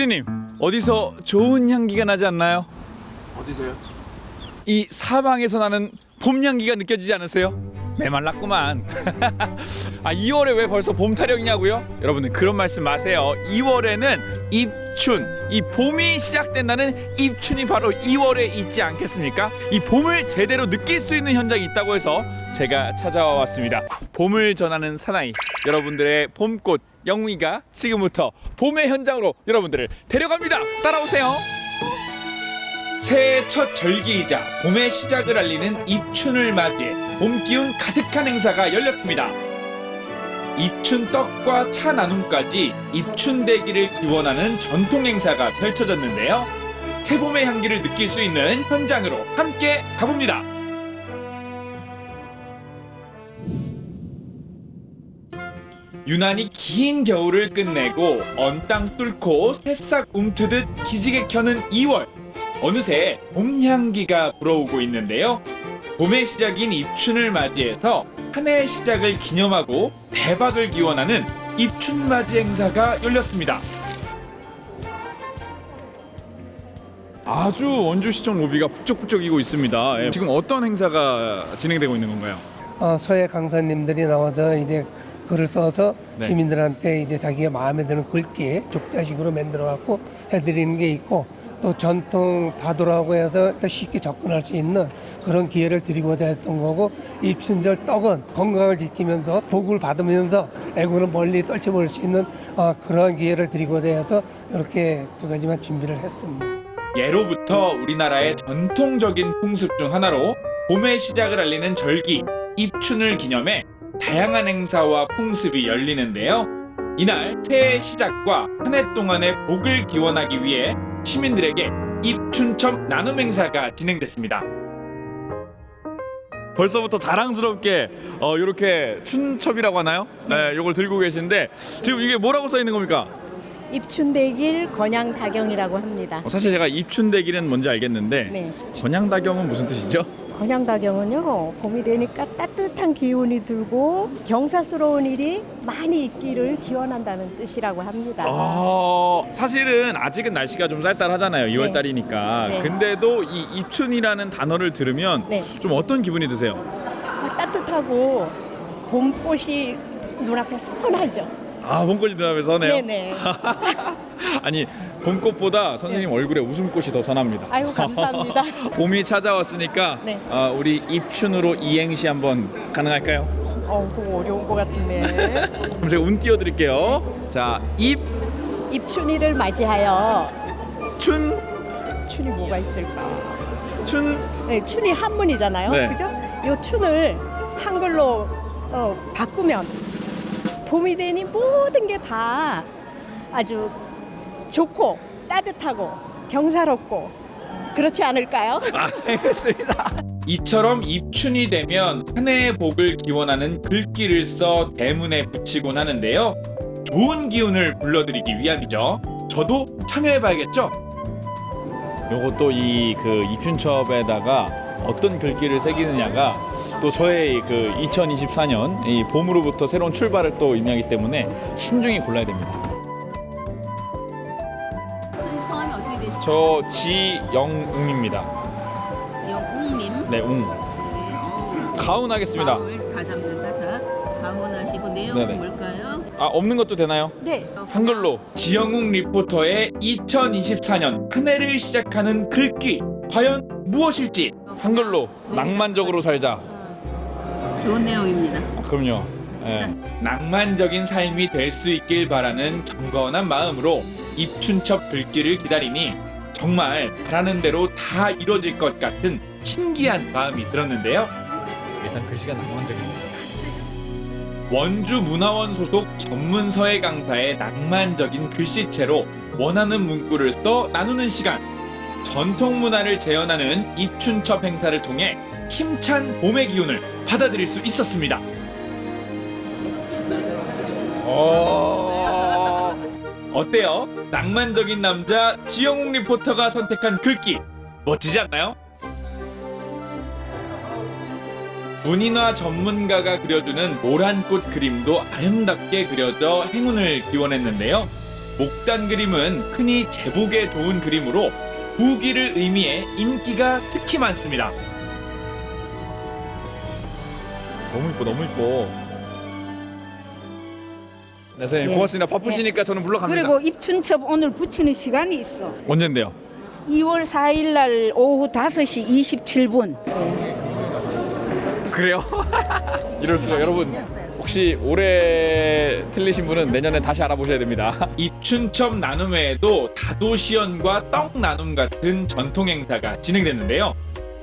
피디님 어디서 좋은 향기가 나지 않나요? 어디세요? 이 사방에서 나는 봄 향기가 느껴지지 않으세요? 메말랐구만. 아 2월에 왜 벌써 봄 타령이냐고요? 여러분들 그런 말씀 마세요. 2월에는 입춘, 이 봄이 시작된다는 입춘이 바로 2월에 있지 않겠습니까? 이 봄을 제대로 느낄 수 있는 현장이 있다고 해서 제가 찾아와 왔습니다. 봄을 전하는 사나이, 여러분들의 봄꽃 영웅이가 지금부터 봄의 현장으로 여러분들을 데려갑니다. 따라오세요. 새해 첫 절기이자 봄의 시작을 알리는 입춘을 맞이해 봄 기운 가득한 행사가 열렸습니다. 입춘 떡과 차 나눔까지 입춘 대기를 기원하는 전통 행사가 펼쳐졌는데요. 새봄의 향기를 느낄 수 있는 현장으로 함께 가봅니다. 유난히 긴 겨울을 끝내고 언땅 뚫고 새싹 움트듯 기지개 켜는 2월. 어느새 봄 향기가 불어오고 있는데요. 봄의 시작인 입춘을 맞이해서 한 해의 시작을 기념하고 대박을 기원하는 입춘 맞이 행사가 열렸습니다. 아주 원주시청 로비가 북적북적이고 있습니다. 예, 지금 어떤 행사가 진행되고 있는 건가요? 어, 서해 강사님들이 나와서 이제 글을 써서 네. 시민들한테 이제 자기가 마음에 드는 글귀 족자식으로 만들어 갖고 해드리는 게 있고 또 전통 다도라고 해서 또 쉽게 접근할 수 있는 그런 기회를 드리고자 했던 거고 입춘절 떡은 건강을 지키면서 복을 받으면서 애고를 멀리 떨쳐버릴 수 있는 어, 그런 기회를 드리고자 해서 이렇게 두 가지만 준비를 했습니다. 예로부터 우리나라의 전통적인 풍습 중 하나로 봄의 시작을 알리는 절기 입춘을 기념해 다양한 행사와 풍습이 열리는데요. 이날 새해 시작과 한 해 동안의 복을 기원하기 위해 시민들에게 입춘첩 나눔 행사가 진행됐습니다. 벌써부터 자랑스럽게 어, 이렇게 춘첩이라고 하나요? 네, 이걸 들고 계신데 지금 이게 뭐라고 써 있는 겁니까? 입춘대길 건양다경이라고 합니다. 어, 사실 제가 입춘대길은 뭔지 알겠는데 네. 건양다경은 무슨 뜻이죠? 건양다경은요 봄이 되니까 따뜻한 기운이 들고 경사스러운 일이 많이 있기를 기원한다는 뜻이라고 합니다. 아, 사실은 아직은 날씨가 좀 쌀쌀하잖아요. 2월 달이니까. 네. 근데도 이 입춘이라는 단어를 들으면 네. 좀 어떤 기분이 드세요? 아, 따뜻하고 봄꽃이 눈앞에 선하죠. 아, 봄꽃이 눈앞에 서네요. 네네. 아니, 봄꽃보다 선생님 얼굴에 웃음꽃이 더 선합니다. 아이고 감사합니다. 봄이 찾아왔으니까 네. 어, 우리 입춘으로 이행시 한번 가능할까요? 어, 그거 어려운 것 같은데. 그럼 제가 운 띄워드릴게요. 자, 입춘 입춘이를 맞이하여 춘이 뭐가 있을까? 춘 네, 춘이 한문이잖아요. 네. 그죠? 요 춘을 한글로 어, 바꾸면 봄이 되니 모든 게 다 아주 좋고 따뜻하고 경사롭고 그렇지 않을까요? 아, 알겠습니다. 이처럼 입춘이 되면 한 해의 복을 기원하는 글귀를 써 대문에 붙이곤 하는데요. 좋은 기운을 불러들이기 위함이죠. 저도 참여해봐야겠죠? 요것도 이 그 입춘첩에다가 어떤 글귀를 새기느냐가 또 저의 그 2024년 이 봄으로부터 새로운 출발을 또 의미하기 때문에 신중히 골라야 됩니다. 선생님 성함이 어떻게 되시죠? 저 지영웅입니다. 영웅님. 네, 웅. 네. 어, 가운하겠습니다. 마음을 다 잡는다. 자, 가혼하시고 내용은 네네. 뭘까요? 아 없는 것도 되나요? 네. 한글로 지영웅 리포터의 2024년 한 해를 시작하는 글귀 과연 무엇일지 한글로 낭만적으로 살자 좋은 내용입니다. 아, 그럼요 예. 낭만적인 삶이 될 수 있길 바라는 경건한 마음으로 입춘첩 글귀를 기다리니 정말 바라는 대로 다 이루어질 것 같은 신기한 마음이 들었는데요 일단 글씨가 낭만적입니다 원주 문화원 소속 전문 서예 강사의 낭만적인 글씨체로 원하는 문구를 써 나누는 시간. 전통 문화를 재현하는 입춘첩 행사를 통해 힘찬 봄의 기운을 받아들일 수 있었습니다. 어... 어때요? 낭만적인 남자 지영웅 리포터가 선택한 글귀 멋지지 않나요? 문인화 전문가가 그려주는 노란 꽃 그림도 아름답게 그려져 행운을 기원했는데요. 목단 그림은 흔히 제복에 좋은 그림으로 부귀를 의미해 인기가 특히 많습니다. 너무 이뻐, 너무 이뻐. 네, 선생님 예. 고맙습니다. 바쁘시니까 저는 물러갑니다. 그리고 입춘첩 오늘 붙이는 시간이 있어. 언젠데요? 2월 4일 날 오후 5시 27분. 그래요? 이럴 수가 여러분 혹시 올해 틀리신 분은 내년에 다시 알아보셔야 됩니다. 입춘첩 나눔 외에도 다도시연과 떡 나눔 같은 전통 행사가 진행됐는데요.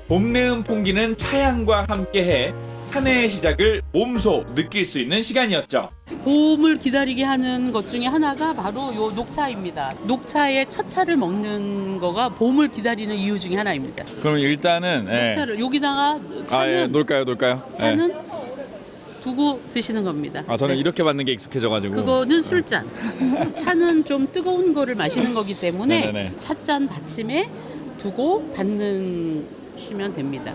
봄 내음 풍기는 차양과 함께해 한 해의 시작을 몸소 느낄 수 있는 시간이었죠. 봄을 기다리게 하는 것 중에 하나가 바로 요 녹차입니다. 녹차의 첫 차를 먹는 거가 봄을 기다리는 이유 중에 하나입니다. 그럼 일단은 차를 여기다가 차는 아, 예, 놀까요, 놀까요? 차는 두고 드시는 겁니다. 아, 저는 네. 이렇게 받는 게 익숙해져가지고. 그거는 술잔. 차는 좀 뜨거운 거를 마시는 거기 때문에 네네네. 찻잔 받침에 두고 받는 시면 됩니다.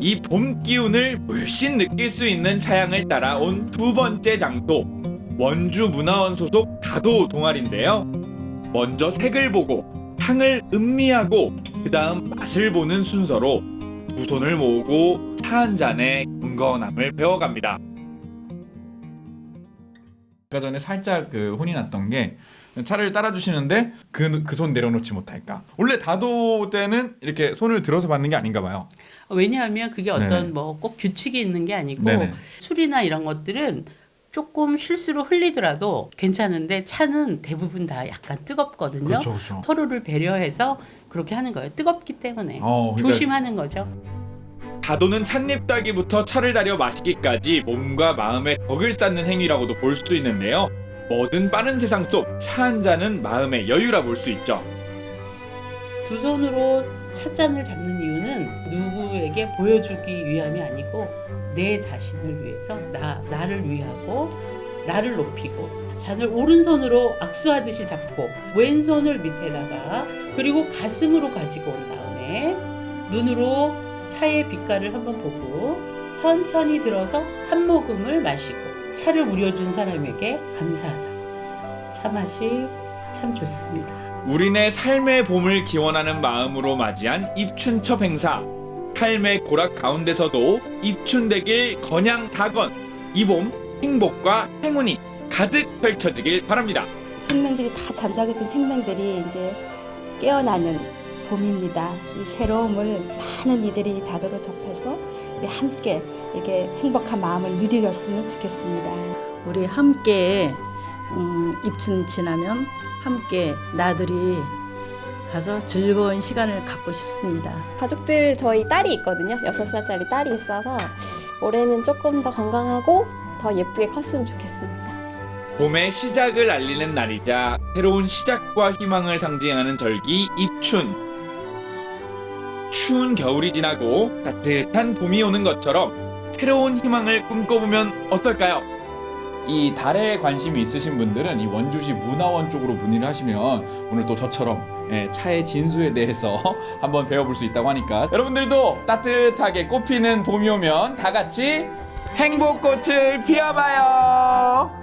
이 봄 기운을 물씬 느낄 수 있는 차양을 따라 온 두 번째 장소 원주 문화원 소속 다도 동아리인데요. 먼저 색을 보고 향을 음미하고 그 다음 맛을 보는 순서로 두 손을 모으고 차 한 잔의 경건함을 배워갑니다. 아까 전에 살짝 그 혼이 났던 게 차를 따라주시는데 그 그 손 내려놓지 못할까. 원래 다도 때는 이렇게 손을 들어서 받는 게 아닌가 봐요. 왜냐하면 그게 어떤. 뭐 꼭 규칙이 있는 게 아니고 네네. 술이나 이런 것들은 조금 실수로 흘리더라도 괜찮은데 차는 대부분 다 약간 뜨겁거든요. 그렇죠, 그렇죠. 서로를 배려해서 그렇게 하는 거예요. 뜨겁기 때문에 어, 그러니까- 조심하는 거죠. 다도는 찻잎 따기부터 차를 달여 마시기까지 몸과 마음에 덕을 쌓는 행위라고도 볼 수 있는데요. 뭐든 빠른 세상 속 차 한 잔은 마음의 여유라 볼 수 있죠. 두 손으로 찻잔을 잡는 이유는 누구에게 보여주기 위함이 아니고 내 자신을 위해서 나 나를 위하고 나를 높이고 잔을 오른손으로 악수하듯이 잡고 왼손을 밑에다가 그리고 가슴으로 가지고 온 다음에 눈으로 차의 빛깔을 한번 보고 천천히 들어서 한 모금을 마시고 차를 우려준 사람에게 감사하다고 하세요. 차 맛이 참 좋습니다. 우리네 삶의 봄을 기원하는 마음으로 맞이한 입춘첩 행사. 삶의 고락 가운데서도 입춘되길 건양 다건. 이 봄 행복과 행운이 가득 펼쳐지길 바랍니다. 생명들이 다 잠자고 있던 생명들이 이제 깨어나는 봄입니다. 이 새로움을 많은 이들이 다도로 접해서 우리 함께 이게 행복한 마음을 누리겠으면 좋겠습니다. 우리 함께 음, 입춘 지나면 함께 나들이 가서 즐거운 시간을 갖고 싶습니다. 가족들 저희 딸이 있거든요. 6살짜리 딸이 있어서 올해는 조금 더 건강하고 더 예쁘게 컸으면 좋겠습니다. 봄의 시작을 알리는 날이자 새로운 시작과 희망을 상징하는 절기 입춘. 추운 겨울이 지나고 따뜻한 봄이 오는 것처럼 새로운 희망을 꿈꿔보면 어떨까요? 이 달에 관심이 있으신 분들은 이 원주시 문화원 쪽으로 문의를 하시면 오늘 또 저처럼 예, 차의 진수에 대해서 한번 배워볼 수 있다고 하니까 여러분들도 따뜻하게 꽃피는 봄이 오면 다 같이 행복꽃을 피워봐요.